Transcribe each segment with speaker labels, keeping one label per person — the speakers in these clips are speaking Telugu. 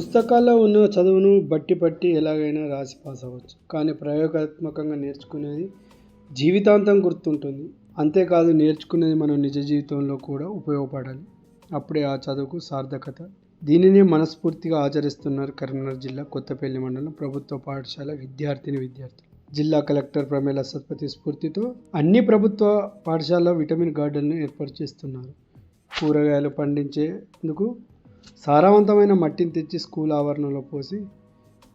Speaker 1: పుస్తకాల్లో ఉన్న చదువును బట్టి పట్టి ఎలాగైనా రాసి పాస్ అవ్వచ్చు. కానీ ప్రయోగాత్మకంగా నేర్చుకునేది జీవితాంతం గుర్తుంటుంది. అంతేకాదు నేర్చుకునేది మనం నిజ జీవితంలో కూడా ఉపయోగపడాలి. అప్పుడే ఆ చదువుకు సార్థకత. దీనిని మనస్ఫూర్తిగా ఆచరిస్తున్నారు కరీంనగర్ జిల్లా కొత్తపల్లి మండలం ప్రభుత్వ పాఠశాల విద్యార్థిని విద్యార్థులు. జిల్లా కలెక్టర్ ప్రమేల సత్పతి స్ఫూర్తితో అన్ని ప్రభుత్వ పాఠశాల విటమిన్ గార్డెన్ను ఏర్పాటు చేస్తున్నారు. కూరగాయలు పండించేందుకు సారవంతమైన మట్టిని తెచ్చి స్కూల్ ఆవరణలో పోసి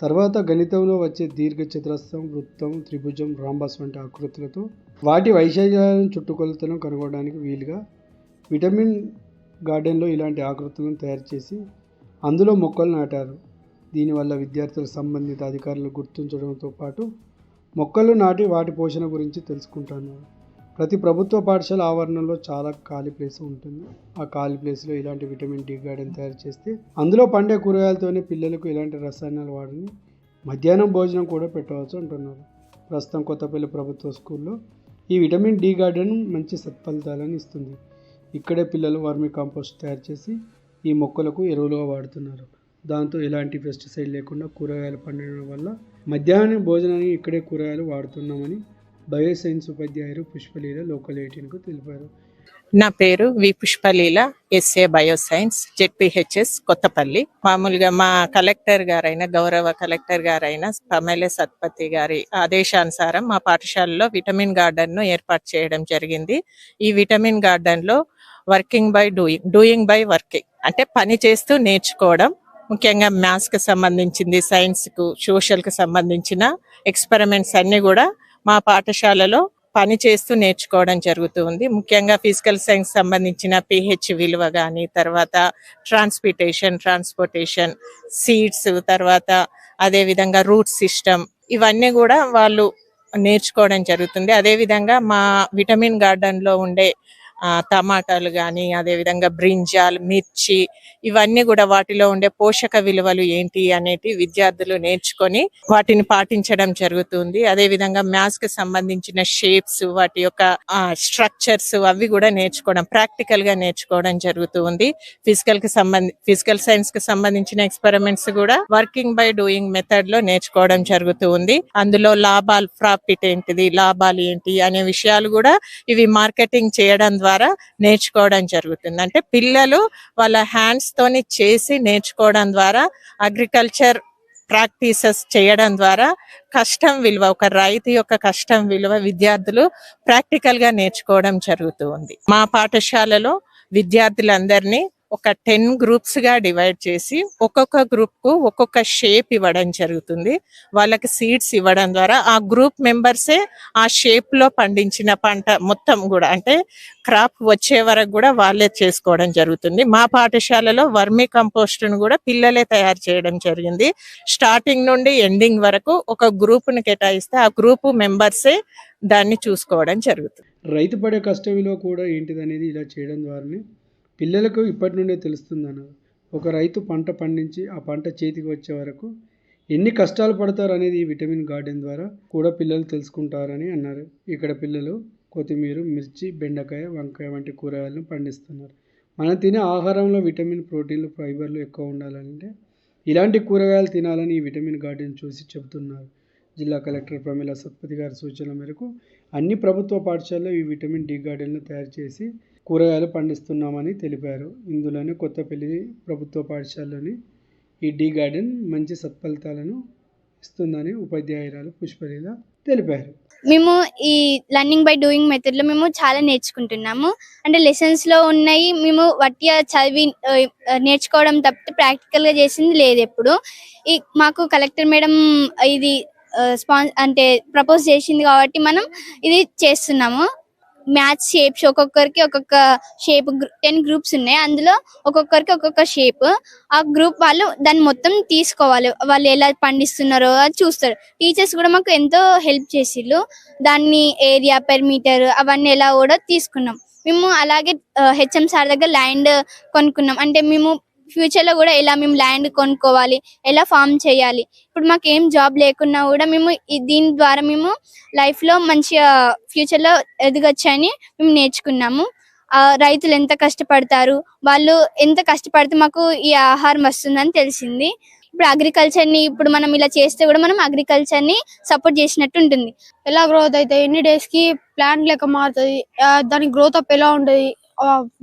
Speaker 1: తర్వాత గణితంలో వచ్చే దీర్ఘ చతురస్రం వృత్తం త్రిభుజం రాంబాస్ వంటి ఆకృతులతో వాటి వైశాల్యాలను చుట్టుకొలతను కనుగొనడానికి వీలుగా విటమిన్ గార్డెన్లో ఇలాంటి ఆకృతులను తయారు చేసి అందులో మొక్కలు నాటారు. దీనివల్ల విద్యార్థుల సంబంధిత అధికారులు గుర్తించడంతో పాటు మొక్కలు నాటి వాటి పోషణ గురించి తెలుసుకుంటున్నారు ప్రతి ప్రభుత్వ పాఠశాల ఆవరణలో చాలా ఖాళీ ప్లేస్ ఉంటుంది. ఆ ఖాళీ ప్లేస్లో ఇలాంటి విటమిన్ డి గార్డెన్ తయారు చేస్తే అందులో పండే కూరగాయలతోనే పిల్లలకు ఇలాంటి రసాయనాలు వాడని మధ్యాహ్నం భోజనం కూడా పెట్టవచ్చు అంటున్నారు. ప్రస్తుతం కొత్తపల్లి ప్రభుత్వ స్కూల్లో ఈ విటమిన్ డి గార్డెన్ మంచి సత్ఫలితాలను ఇస్తుంది. ఇక్కడే పిల్లలు వర్మి కాంపోస్ట్ తయారు చేసి ఈ మొక్కలకు ఎరువులుగా వాడుతున్నారు. దాంతో ఎలాంటి పెస్టిసైడ్ లేకుండా కూరగాయలు పండడం వల్ల మధ్యాహ్నం భోజనానికి ఇక్కడే కూరగాయలు వాడుతున్నామని బయోసైన్స్ ఉపాధ్యాయులు పుష్పలీల లోకల్ ఎయిటీన్కు తెలిపారు.
Speaker 2: నా పేరు V Pushpaleela S A bioscience Z P H S Kothapalli. మామూలుగా మా కలెక్టర్ గారైన గౌరవ కలెక్టర్ గారైన పమెలే సత్పతి గారి ఆదేశానుసారం మా పాఠశాలలో విటమిన్ గార్డెన్ను ఏర్పాటు చేయడం జరిగింది. ఈ విటమిన్ గార్డెన్లో working by doing doing by working అంటే పని చేస్తూ నేర్చుకోవడం ముఖ్యంగా మ్యాథ్స్కి సంబంధించింది సైన్స్కు సోషల్కి సంబంధించిన ఎక్స్పెరిమెంట్స్ అన్నీ కూడా మా పాఠశాలలో పని చేస్తూ నేర్చుకోవడం జరుగుతుంది. ముఖ్యంగా ఫిజికల్ సైన్స్ సంబంధించిన పిహెచ్ విలువ కానీ తర్వాత ట్రాన్స్పిటేషన్ ట్రాన్స్పోర్టేషన్ సీడ్స్ తర్వాత అదే విధంగా రూట్ సిస్టమ్ ఇవన్నీ కూడా వాళ్ళు నేర్చుకోవడం జరుగుతుంది. అదే విధంగా మా విటమిన్ గార్డెన్లో ఉండే టమాటాలు కానీ అదే విధంగా బ్రింజాల్ మిర్చి ఇవన్నీ కూడా వాటిలో ఉండే పోషక విలువలు ఏంటి అనేటి విద్యార్థులు నేర్చుకొని వాటిని పాటించడం జరుగుతుంది. అదే విధంగా మ్యాథ్స్కి సంబంధించిన షేప్స్ వాటి యొక్క స్ట్రక్చర్స్ అవి కూడా నేర్చుకోవడం ప్రాక్టికల్గా నేర్చుకోవడం జరుగుతుంది. ఫిజికల్కి సంబంధి ఫిజికల్ సైన్స్కి సంబంధించిన ఎక్స్పెరిమెంట్స్ కూడా వర్కింగ్ బై డూయింగ్ మెథడ్లో నేర్చుకోవడం జరుగుతూ ఉంది అందులో లాభాలు ప్రాఫిట్ ఏంటిది లాభాలు ఏంటి అనే విషయాలు కూడా ఇవి మార్కెటింగ్ చేయడం ద్వారా నేర్చుకోవడం జరుగుతుంది. అంటే పిల్లలు వాళ్ళ హ్యాండ్స్ తోని చేసి నేర్చుకోవడం ద్వారా అగ్రికల్చర్ ప్రాక్టీసెస్ చేయడం ద్వారా కష్టం విలువ ఒక రైతు యొక్క కష్టం విలువ విద్యార్థులు ప్రాక్టికల్గా నేర్చుకోవడం జరుగుతూ ఉంది. మా పాఠశాలలో విద్యార్థులందరినీ ఒక టెన్ గ్రూప్స్గా డివైడ్ చేసి ఒక్కొక్క గ్రూప్కు ఒక్కొక్క షేప్ ఇవ్వడం జరుగుతుంది. వాళ్ళకి సీడ్స్ ఇవ్వడం ద్వారా ఆ గ్రూప్ మెంబర్సే ఆ షేప్లో పండించిన పంట మొత్తం కూడా అంటే క్రాప్ వచ్చే వరకు కూడా వాళ్ళే చేసుకోవడం జరుగుతుంది. మా పాఠశాలలో వర్మీ కంపోస్ట్ను కూడా పిల్లలే తయారు చేయడం జరిగింది. స్టార్టింగ్ నుండి ఎండింగ్ వరకు ఒక గ్రూప్ను కేటాయిస్తే ఆ గ్రూప్ మెంబర్సే దాన్ని చూసుకోవడం జరుగుతుంది.
Speaker 1: రైతు పడే కష్ట విలువ కూడా ఏంటిదనేది ఇలా చేయడం ద్వారానే పిల్లలకు ఇప్పటి నుండే తెలుస్తుందన్నారు ఒక రైతు పంట పండించి ఆ పంట చేతికి వచ్చే వరకు ఎన్ని కష్టాలు పడతారు అనేది ఈ విటమిన్ గార్డెన్ ద్వారా కూడా పిల్లలు తెలుసుకుంటారని అన్నారు. ఇక్కడ పిల్లలు కొత్తిమీర మిర్చి బెండకాయ వంకాయ వంటి కూరగాయలను పండిస్తున్నారు. మనం తినే ఆహారంలో విటమిన్ ప్రోటీన్లు ఫైబర్లు ఎక్కువ ఉండాలంటే ఇలాంటి కూరగాయలు తినాలని ఈ విటమిన్ గార్డెన్ చూసి చెబుతున్నారు. జిల్లా కలెక్టర్ ప్రమీల సత్పతి గారి సూచన మేరకు అన్ని ప్రభుత్వ పాఠశాలలో ఈ విటమిన్ డి గార్డెన్లు తయారు చేసి కూరగాయలు పండిస్తున్నామని తెలిపారు. ఇందులోనే కొత్తపల్లి ప్రభుత్వ పాఠశాలలోని ఈ డీ గార్డెన్ మంచి సత్ఫలితాలను ఇస్తుందని ఉపాధ్యాయురాలు పుష్పలీల తెలిపారు.
Speaker 3: మేము ఈ లర్నింగ్ బై డూయింగ్ మెథడ్లో మేము చాలా నేర్చుకుంటున్నాము. అంటే లెసన్స్లో ఉన్నాయి. మేము వట్టిగా చదివి నేర్చుకోవడం తప్పితే ప్రాక్టికల్గా చేసింది లేదు ఎప్పుడు. ఈ మాకు కలెక్టర్ మేడం ఇది స్పాన్ అంటే ప్రపోజ్ చేసింది కాబట్టి మనం ఇది చేస్తున్నాము. మ్యాథ్స్ షేప్స్ ఒక్కొక్కరికి ఒక్కొక్క షేప్ టెన్ గ్రూప్స్ ఉన్నాయి. అందులో ఒక్కొక్కరికి ఒక్కొక్క షేప్. ఆ గ్రూప్ వాళ్ళు దాన్ని మొత్తం తీసుకోవాలి. వాళ్ళు ఎలా పండిస్తున్నారో అది చూస్తారు. టీచర్స్ కూడా మాకు ఎంతో హెల్ప్ చేసిళ్ళు దాన్ని ఏరియా పెర్ మీటర్ అవన్నీ ఎలా కూడా తీసుకున్నాం. మేము అలాగే హెచ్ఎం సార్ దగ్గర ల్యాండ్ కొనుక్కున్నాం. అంటే మేము ఫ్యూచర్లో కూడా ఎలా మేము ల్యాండ్ కొనుక్కోవాలి ఎలా ఫామ్ చేయాలి. ఇప్పుడు మాకు ఏం జాబ్ లేకున్నా కూడా మేము దీని ద్వారా మేము లైఫ్లో మంచిగా ఫ్యూచర్లో ఎదగొచ్చని మేము నేర్చుకున్నాము. రైతులు ఎంత కష్టపడతారు వాళ్ళు ఎంత కష్టపడితే మాకు ఈ ఆహారం వస్తుందని తెలిసింది. ఇప్పుడు అగ్రికల్చర్ని ఇప్పుడు మనం ఇలా చేస్తే కూడా మనం అగ్రికల్చర్ని సపోర్ట్ చేసినట్టు ఉంటుంది.
Speaker 4: ఎలా గ్రోత్ అవుతాయి ఎన్ని డేస్కి ప్లాంట్ లెక్క మారుతుంది దానికి దాని గ్రోత్ అప్ ఎలా ఉంటది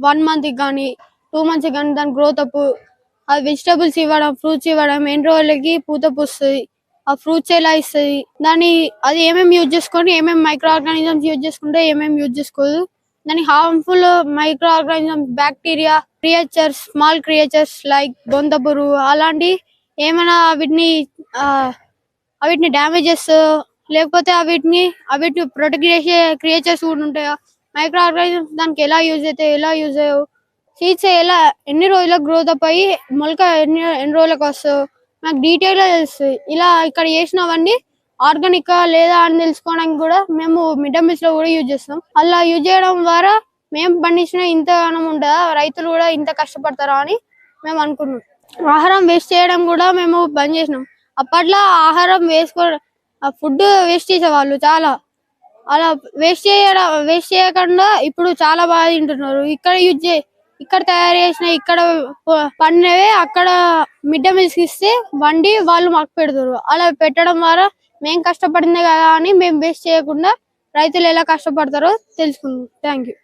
Speaker 4: వన్ మంత్కి కానీ టూ మంత్స్ కానీ దాని గ్రోత్ అప్ ఆ వెజిటబుల్స్ ఇవ్వడం ఫ్రూట్స్ ఇవ్వడం ఎన్ని రోజులకి పూత పూస్తుంది ఆ ఫ్రూట్స్ ఎలా ఇస్తుంది దాన్ని అది ఏమేమి యూజ్ చేసుకొని ఏమేమి మైక్రో ఆర్గానిజమ్స్ యూజ్ చేసుకుంటే ఏమేమి యూజ్ చేసుకోదు. దాని harmful micro organisms bacteria creatures small creatures like బొంతపురు అలాంటి ఏమైనా వీటిని వీటిని డ్యామేజెస్ లేకపోతే వీటిని వీటిని ప్రొటెక్ట్ చేసే క్రియేచర్స్ కూడా ఉంటాయా? మైక్రో ఆర్గానిజమ్స్ దానికి ఎలా యూజ్ అవుతాయి ఎలా యూజ్ అయ్యావు? సీడ్స్ ఎలా ఎన్ని రోజులకు గ్రోత్ అప్ అయ్యి మొలక ఎన్ని ఎన్ని రోజులకు వస్తుంది? నాకు డీటెయిల్గా తెలుస్తుంది ఇలా ఇక్కడ చేసినవన్నీ ఆర్గానిక్ లేదా అని తెలుసుకోవడానికి కూడా మేము మిడ్ మిల్స్లో కూడా యూజ్ చేస్తాం. అలా యూజ్ చేయడం ద్వారా మేము పండించిన ఇంతగానం ఉంటుందా? రైతులు కూడా ఇంత కష్టపడతారా అని మేము అనుకున్నాం ఆహారం వేస్ట్ చేయడం కూడా మేము బంద్ చేసినాం. అప్పట్లో ఆహారం వేసుకో ఫుడ్ వేస్ట్ చేసేవాళ్ళు చాలా. అలా వేస్ట్ చేయడం వేస్ట్ చేయకుండా ఇప్పుడు చాలా బాగా తింటున్నారు. ఇక్కడ యూజ్ చే ఇక్కడ తయారు చేసిన ఇక్కడ ప- పండినవే అక్కడ మిడ్ మీల్స్ ఇస్తే వండి వాళ్ళు మాకు పెడతారు. అలా పెట్టడం ద్వారా మేము కష్టపడిందే కదా అని మేము వేస్ట్ చేయకుండా రైతులు ఎలా కష్టపడతారో తెలుసుకుందాం. Thank you.